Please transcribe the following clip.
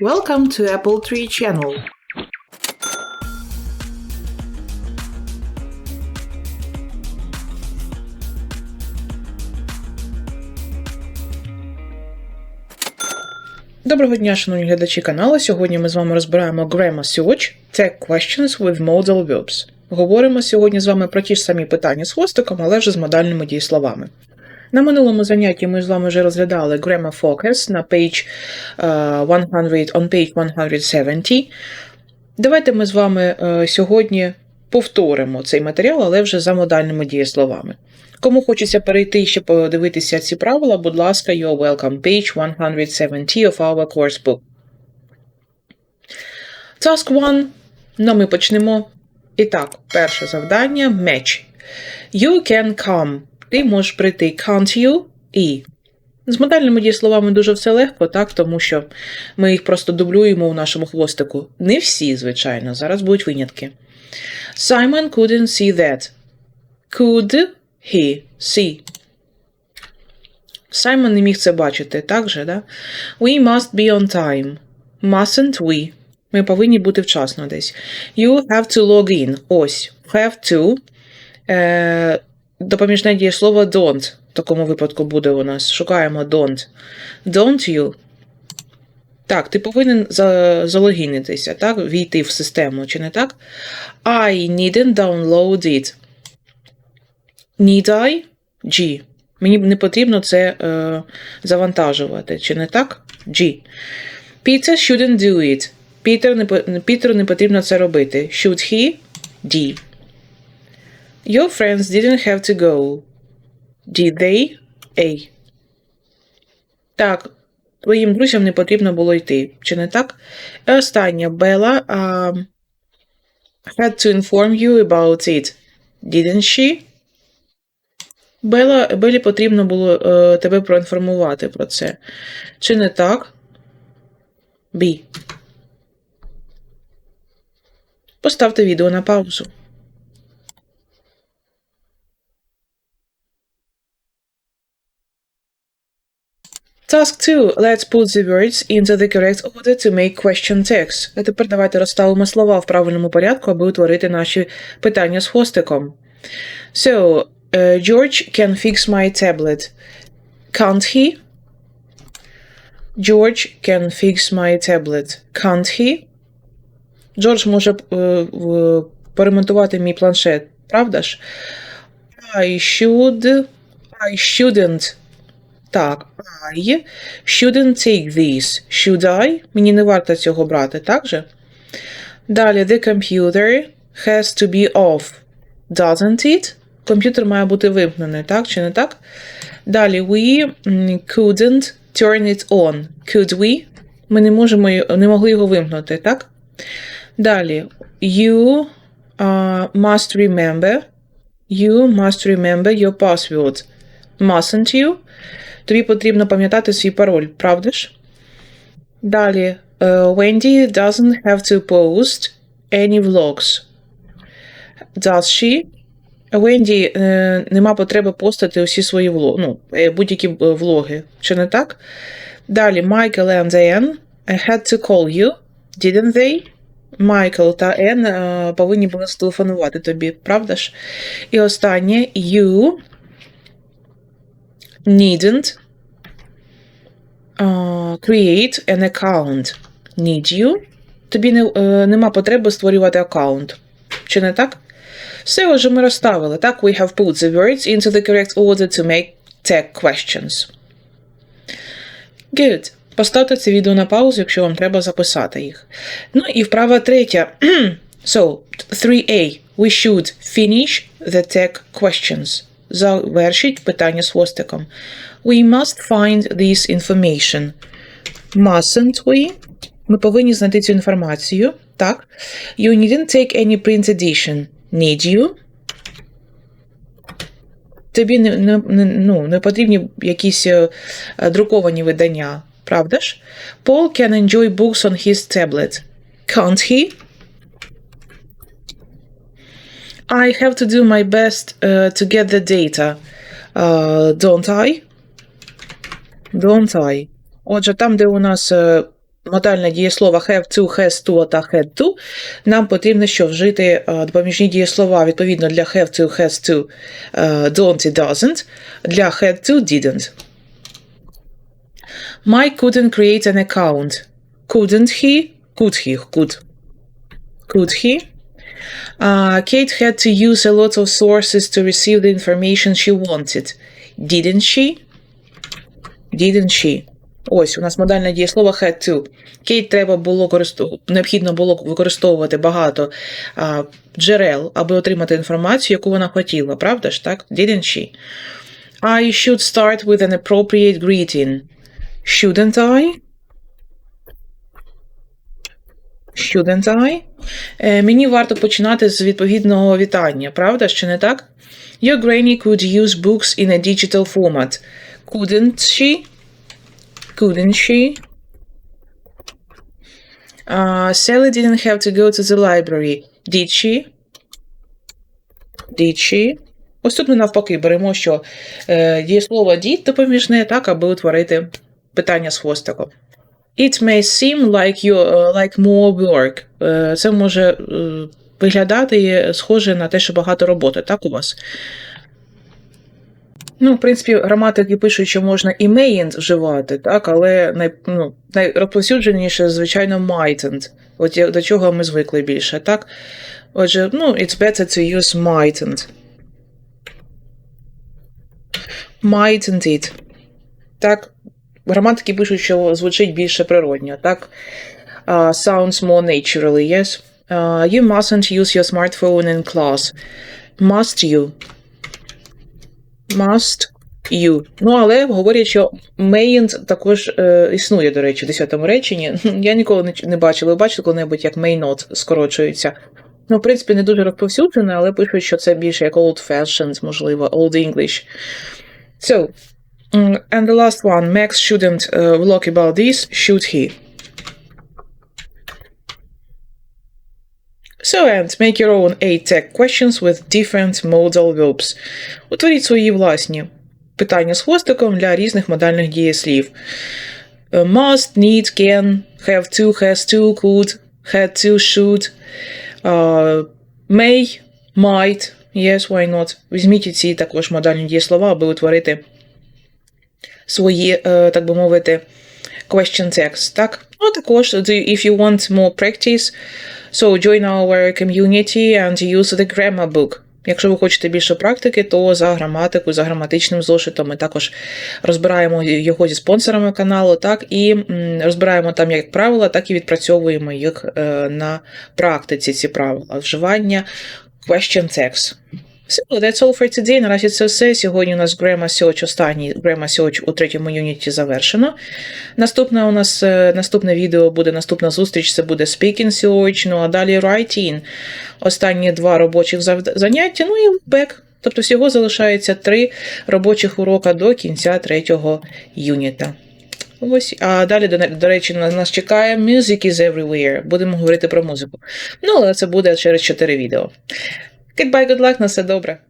Welcome to Apple Tree Channel. Доброго дня, шановні глядачі каналу. Сьогодні ми з вами розбираємо Grammar Search Tag Questions with Modal Verbs. Говоримо сьогодні з вами про ті ж самі питання з хвостиком, але вже з модальними дієсловами. На минулому занятті ми з вами вже розглядали Grammar Focus на page е, 100, on page 170. Давайте ми з вами е, сьогодні повторимо цей матеріал, але вже за модальними дієсловами. Кому хочеться перейти і ще подивитися ці правила, будь ласка, you're welcome. Page 170 of our course book. Task 1. Ну, ми почнемо. І так, перше завдання match. You can come. Ти можеш прийти can't you і. З модальними дієсловами дуже все легко, так, тому що ми їх просто дублюємо у нашому хвостику. Не всі, звичайно, зараз будуть винятки. Simon couldn't see that. Could he see? Саймон не міг це бачити, так же, да? We must be on time. Mustn't we? Ми повинні бути вчасно десь. You have to log in. Ось. Have to. Е, допоміжне дієслово don't. В такому випадку буде у нас. Шукаємо don't. Don't you? Так, ти повинен залогінитися, так? Війти в систему, чи не так? I needn't download it. Need I? G. Мені не потрібно це е, завантажувати, чи не так? G. Peter shouldn't do it. Пітер не, Пітеру не потрібно це робити. Should he? D. Your friends didn't have to go. Did they? A. Так, твоїм друзям не потрібно було йти. Чи не так? І останнє. Bella um, had to inform you about it. Didn't she? Бела, Белі потрібно було е, тебе проінформувати про це. Чи не так? B. Поставте відео на паузу. Task 2. Let's put the words into the correct order to make question text. Тепер давайте розставимо слова в правильному порядку, аби утворити наші питання з хвостиком. So, uh, George can fix my tablet. Can't he? George can fix my tablet. Can't he? Джордж може uh, поремонтувати мій планшет, правда ж? I should. I shouldn't. Так, I shouldn't take this. Should I? Мені не варто цього брати, так же? Далі, the computer has to be off. Doesn't it? Комп'ютер має бути вимкнений, так чи не так? Далі, we couldn't turn it on. Could we? Ми не можемо не могли його вимкнути, так? Далі, you uh, must remember. You must remember your password. Mustn't you? Тобі потрібно пам'ятати свій пароль, правда ж? Далі. Uh, Wendy doesn't have to post any vlogs. Does she? Венді е, нема потреби постати усі свої влоги, ну, будь-які влоги. Чи не так? Далі, Michael and Anne I had to call you. Didn't they? Майкл та Енн е, повинні були зтелефонувати тобі, правда ж? І останнє you needn't uh, create an account. Need you? Тобі не, uh, нема потреби створювати аккаунт. Чи не так? Все, отже, ми розставили. Так, we have put the words into the correct order to make tag questions. Good. Поставте це відео на паузу, якщо вам треба записати їх. Ну і вправа третя. so, 3a. We should finish the tag questions. Завершіть питання з хвостиком. We must find this information. Mustn't we? Ми повинні знайти цю інформацію. Так. You needn't take any print edition. Need you? Тобі не, не, ну, не потрібні якісь uh, друковані видання, правда ж? Paul can enjoy books on his tablet. Can't he? I have to do my best uh, to get the data. Uh, don't I? Don't I? Отже, там, де у нас модальне дієслова have to, has to та had to, нам потрібно що вжити е, допоміжні дієслова відповідно для have to, has to, е, don't і doesn't, для had to, didn't. Mike couldn't create an account. Couldn't he? Could he? Could. Could he? Uh, Kate had to use a lot of sources to receive the information she wanted. Didn't she? Didn't she? Ось у нас модальне дієслово had to. Кейт треба було користу... необхідно було використовувати багато а, джерел, аби отримати інформацію, яку вона хотіла, правда ж, так? Didn't she? I should start with an appropriate greeting. Shouldn't I? Shouldn't I? Е, мені варто починати з відповідного вітання, правда, чи не так? Your granny could use books in a digital format. Couldn't she? Couldn't she? Uh, Sally didn't have to go to the library. Did she? Did she? Ось тут ми навпаки беремо, що е, дієслово did допоміжне, так, аби утворити питання з хвостиком. It may seem like you uh, like more work. Е, Це може е, виглядати схоже на те, що багато роботи, так у вас? Ну, в принципі, граматики пишуть, що можна і mayn't вживати, так, але най, ну, найрозповсюдженіше, звичайно, mightn't. От до чого ми звикли більше, так? Отже, ну, it's better to use mightn't. Mightn't it. Так, граматики пишуть, що звучить більше природньо, так? Uh, sounds more naturally, yes? Uh, you mustn't use your smartphone in class. Must you? Must you. Ну, але говорять, що mayn't також е, існує, до речі, в 10-му реченні. Я ніколи не, не бачила. Ви бачили коли-небудь, як may not скорочується. Ну, в принципі, не дуже розповсюджене, але пишуть, що це більше як old-fashioned, можливо, old English. So, mm, and the last one. Max shouldn't uh, block about this, should he? So, and make your own eight tag questions with different modal verbs. Утворіть свої власні питання з хвостиком для різних модальних дієслів. Е, Must, need, can, have to, has to, could, had to, should, uh, may, might, yes, why not. Візьміть ці також модальні дієслова, аби утворити свої, е, так би мовити, question text, так? Ну, також, if you want more practice, so join our community and use the grammar book. Якщо ви хочете більше практики, то за граматику, за граматичним зошитом ми також розбираємо його зі спонсорами каналу, так і розбираємо там як правила, так і відпрацьовуємо їх е, на практиці. Ці правила вживання question text. So, that's all for today. Наразі це все. Сьогодні у нас Grammar Search, останній Grammar Search у третьому юніті завершено. Наступне у нас е, наступне відео буде наступна зустріч. Це буде Speaking Search, ну а далі Writing. Останні два робочих заняття, ну і бек. Тобто всього залишається три робочих урока до кінця третього юніта. Ось, а далі, до, до речі, на нас чекає Music is Everywhere. Будемо говорити про музику. Ну, але це буде через чотири відео. Goodbye, good luck, на все добре.